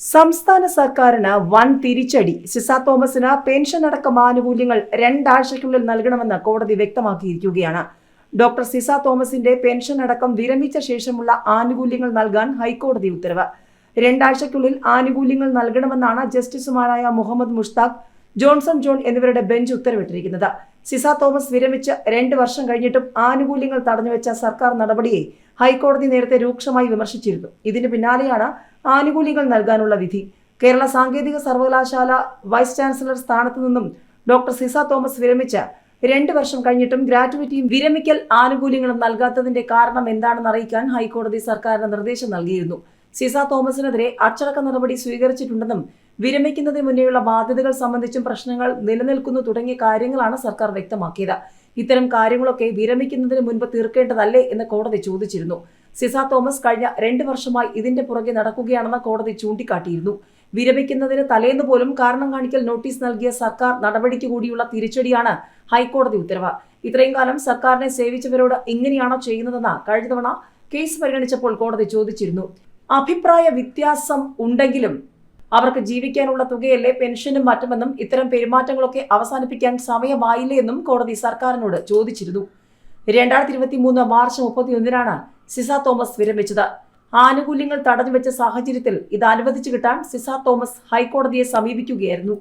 സംസ്ഥാന സർക്കാരിന് വൻ തിരിച്ചടി. സിസാ തോമസിന് പെൻഷൻ അടക്കം ആനുകൂല്യങ്ങൾ രണ്ടാഴ്ചയ്ക്കുള്ളിൽ നൽകണമെന്ന് കോടതി വ്യക്തമാക്കിയിരിക്കുകയാണ്. ഡോക്ടർ സിസ തോമസിന്റെ പെൻഷൻ അടക്കം വിരമിച്ച ശേഷമുള്ള ആനുകൂല്യങ്ങൾ നൽകാൻ ഹൈക്കോടതി ഉത്തരവ്. രണ്ടാഴ്ചയ്ക്കുള്ളിൽ ആനുകൂല്യങ്ങൾ നൽകണമെന്നാണ് ജസ്റ്റിസുമാരായ മുഹമ്മദ് മുഷ്താഖ് ജോൺസൺ ജോൺ എന്നിവരുടെ ബെഞ്ച് ഉത്തരവിട്ടിരിക്കുന്നത്. സിസ തോമസ് വിരമിച്ച് രണ്ട് വർഷം കഴിഞ്ഞിട്ടും ആനുകൂല്യങ്ങൾ തടഞ്ഞുവെച്ച സർക്കാർ നടപടിയെ ഹൈക്കോടതി നേരത്തെ രൂക്ഷമായി വിമർശിച്ചിരുന്നു. ഇതിന് പിന്നാലെയാണ് ആനുകൂല്യങ്ങൾ നൽകാനുള്ള വിധി. കേരള സാങ്കേതിക സർവകലാശാല വൈസ് ചാൻസലർ സ്ഥാനത്തു നിന്നും ഡോക്ടർ സിസ തോമസ് വിരമിച്ച രണ്ട് വർഷം കഴിഞ്ഞിട്ടും ഗ്രാറ്റുവിറ്റിയും വിരമിക്കൽ ആനുകൂല്യങ്ങളും നൽകാത്തതിന്റെ കാരണം എന്താണെന്ന് അറിയിക്കാൻ ഹൈക്കോടതി സർക്കാരിന് നിർദ്ദേശം നൽകിയിരുന്നു. സിസ തോമസിനെതിരെ അച്ചടക്ക നടപടി സ്വീകരിച്ചിട്ടുണ്ടെന്നും വിരമിക്കുന്നതിന് മുന്നേയുള്ള ബാധ്യതകൾ സംബന്ധിച്ചും പ്രശ്നങ്ങൾ നിലനിൽക്കുന്നു തുടങ്ങിയ കാര്യങ്ങളാണ് സർക്കാർ വ്യക്തമാക്കിയത്. ഇത്തരം കാര്യങ്ങളൊക്കെ വിരമിക്കുന്നതിന് മുൻപ് തീർക്കേണ്ടതല്ലേ എന്ന് കോടതി ചോദിച്ചിരുന്നു. സിസ തോമസ് കഴിഞ്ഞ രണ്ട് വർഷമായി ഇതിന്റെ പുറകെ നടക്കുകയാണെന്ന് കോടതി ചൂണ്ടിക്കാട്ടിയിരുന്നു. വിരമിക്കുന്നതിന് തലേന്ന് പോലും കാരണം കാണിക്കൽ നോട്ടീസ് നൽകിയ സർക്കാർ നടപടിക്ക് കൂടിയുള്ള തിരിച്ചടിയാണ് ഹൈക്കോടതി ഉത്തരവ്. ഇത്രയും കാലം സർക്കാരിനെ സേവിച്ചവരോട് ഇങ്ങനെയാണോ ചെയ്യുന്നതെന്ന് കഴിഞ്ഞ തവണ കേസ് പരിഗണിച്ചപ്പോൾ കോടതി ചോദിച്ചിരുന്നു. അഭിപ്രായ വ്യത്യാസം ഉണ്ടെങ്കിലും അവർക്ക് ജീവിക്കാനുള്ള തുകയല്ലേ പെൻഷനും മറ്റുമെന്നും ഇത്തരം പെരുമാറ്റങ്ങളൊക്കെ അവസാനിപ്പിക്കാൻ സമയമായില്ലേ എന്നും കോടതി സർക്കാരിനോട് ചോദിച്ചിരുന്നു. രണ്ടായിരത്തി ഇരുപത്തി മൂന്ന് മാർച്ച് മുപ്പത്തിയൊന്നിനാണ് സിസ തോമസ് വിരമിച്ചത്. ആനുകൂല്യങ്ങൾ തടഞ്ഞുവെച്ച സാഹചര്യത്തിൽ ഇത് അനുവദിച്ചു കിട്ടാൻ സിസ തോമസ് ഹൈക്കോടതിയെ സമീപിക്കുകയായിരുന്നു.